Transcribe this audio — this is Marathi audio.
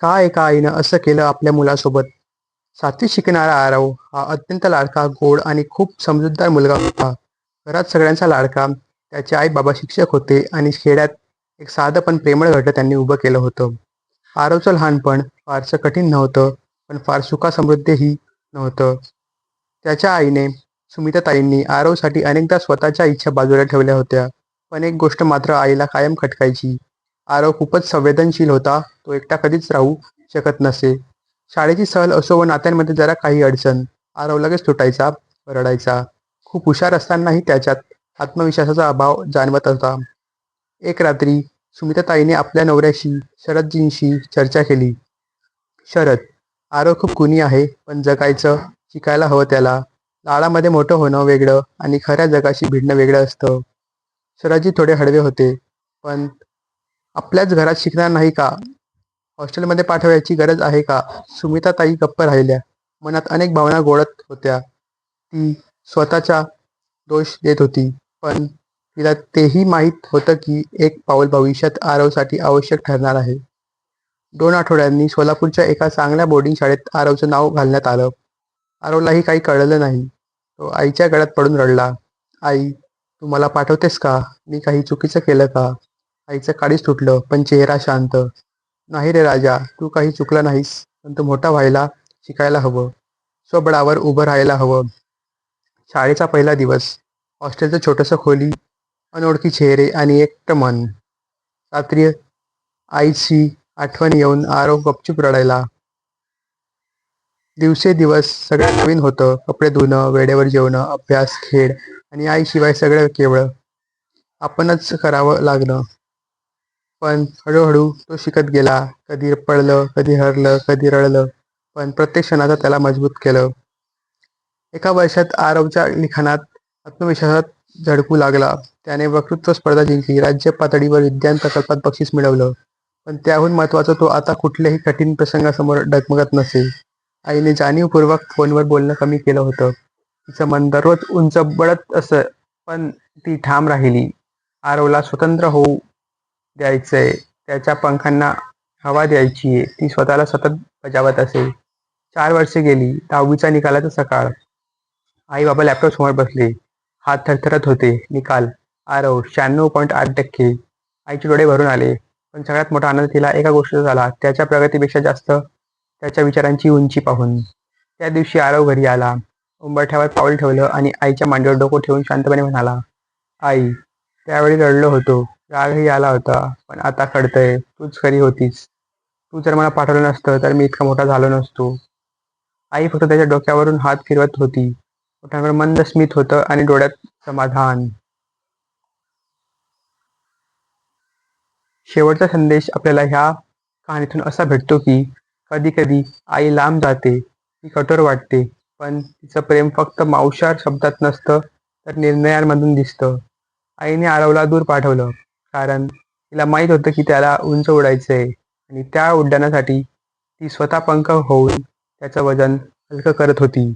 का एका आईनं असं केलं आपल्या मुलासोबत? साथी शिकणारा आरव हा अत्यंत लाडका गोड आणि खूप समजूतदार मुलगा होता. घरात सगळ्यांचा लाडका त्याचे आई बाबा शिक्षक होते आणि खेड्यात एक साधं पण प्रेमळ घटक त्यांनी उभं केलं होतं. आरवचं लहानपण फारसं कठीण नव्हतं पण फार सुखासमृद्धीही नव्हतं. त्याच्या आईने सुमिताताईंनी आरवसाठी अनेकदा स्वतःच्या इच्छा बाजूला ठेवल्या होत्या. पण एक गोष्ट मात्र आईला कायम खटकायची आरव खूपच संवेदनशील होता. तो एकटा कधीच राहू शकत नसे. शाळेची सहल असो व नात्यांमध्ये जरा काही अडचण आरव लगेच तुटायचा रडायचा. खूप हुशार असतानाही त्याच्यात आत्मविश्वासाचा अभाव जाणवत होता. एक रात्री सुमिताताईने आपल्या नवऱ्याशी शरदजींशी चर्चा केली. शरद आरव खूप गुणी आहे पण जगायचं शिकायला हवं त्याला. लाळामध्ये मोठं होणं वेगळं आणि खऱ्या जगाशी भिडणं वेगळं असतं. शरदजी थोडे हळवे होते पण आपल्याच घरात शिकणार नाही का? हॉस्टेलमध्ये पाठवायची गरज आहे का? सुमिताताई गप्प राहिल्या. मनात अनेक भावना गोळत होत्या. ती स्वतःचा दोष देत होती. पण तिला तेही माहीत होतं की एक पाऊल भविष्यात आरवसाठी आवश्यक ठरणार आहे. दोन आठवड्यांनी सोलापूरच्या एका चांगल्या बोर्डिंग शाळेत आरवचं नाव घालण्यात आलं. आरवलाही काही कळलं नाही. तो आईच्या गळ्यात पडून रडला. आई तू मला पाठवतेस का? मी काही चुकीचं केलं का? आईचं काळीच तुटलं पण चेहरा शांत. नाही रे राजा तू काही चुकला नाहीस. पण तू मोठा व्हायला शिकायला हवं. स्वबळावर उभं राहायला हवं. शाळेचा पहिला दिवस. हॉस्टेलचं छोटंसं खोली अनोळखी चेहरे आणि एकटं मन. रात्री आईची आठवण येऊन आरो गपचूप रडायला. दिवसेदिवस सगळं नवीन होतं. कपडे धुणं वेळेवर जेवणं अभ्यास खेळ आणि आईशिवाय सगळं केवळ. आपणच करावं लागणं. पण हळूहळू तो शिकत गेला. कधी पडलं कधी हरलं कधी रडलं पण प्रत्येक क्षणाचा त्याला मजबूत केलं. एका वर्षात आरवच्या लिखाणात आत्मविश्वासात झडकू लागला. त्याने वक्तृत्व स्पर्धा जिंकली. राज्य पातळीवर विज्ञान प्रकल्पात बक्षीस मिळवलं. पण त्याहून महत्त्वाचं तो आता कुठल्याही कठीण प्रसंगासमोर डगमगत नसे आईने जाणीवपूर्वक फोनवर बोलणं कमी केलं होतं. तिचं मन दररोज उंच बळत असं पण ती ठाम राहिली. आरवला स्वतंत्र होऊ द्यायचंय. त्याच्या पंखांना हवा द्यायची ती स्वतःला सतत बजावत असे चार वर्षे गेली. दहावीचा निकालाचा सकाळ. आई बाबा लॅपटॉप समोर बसले. हात थरथरत होते. निकाल. आरव शहाण्णव पॉईंट आठ टक्के. आईचे डोळे भरून आले. पण सगळ्यात मोठा आनंद तिला एका गोष्टीचा झाला. त्याच्या प्रगतीपेक्षा जास्त त्याच्या विचारांची उंची पाहून. त्या दिवशी आरव घरी आला. उंबरठ्यावर पाऊल ठेवलं आणि आईच्या मांडीवर डोकं ठेवून शांतपणे म्हणाला आई त्यावेळी रडलो होतो. रागही आला होता पण आता कळतंय तूच खरी होतीस. तू जर मला पाठवलं नसतं तर मी इतका मोठा झालो नसतो. आई फक्त त्याच्या डोक्यावरून हात फिरवत होती. ओठांवर मंद स्मित होतं आणि डोळ्यात समाधान. शेवटचा संदेश आपल्याला ह्या कहाणीतून असा भेटतो की कधी कधी आई लांब जाते ती कठोर वाटते पण तिचं प्रेम फक्त मावशार शब्दात नसतं तर निर्णयांमधून दिसतं. आईने आरवला दूर पाठवलं. कारण तिला माहीत होतं की त्याला उंच उडायचं आहे आणि त्या उड्डाणासाठी ती स्वतः पंख होऊन त्याचं वजन हलकं करत होती.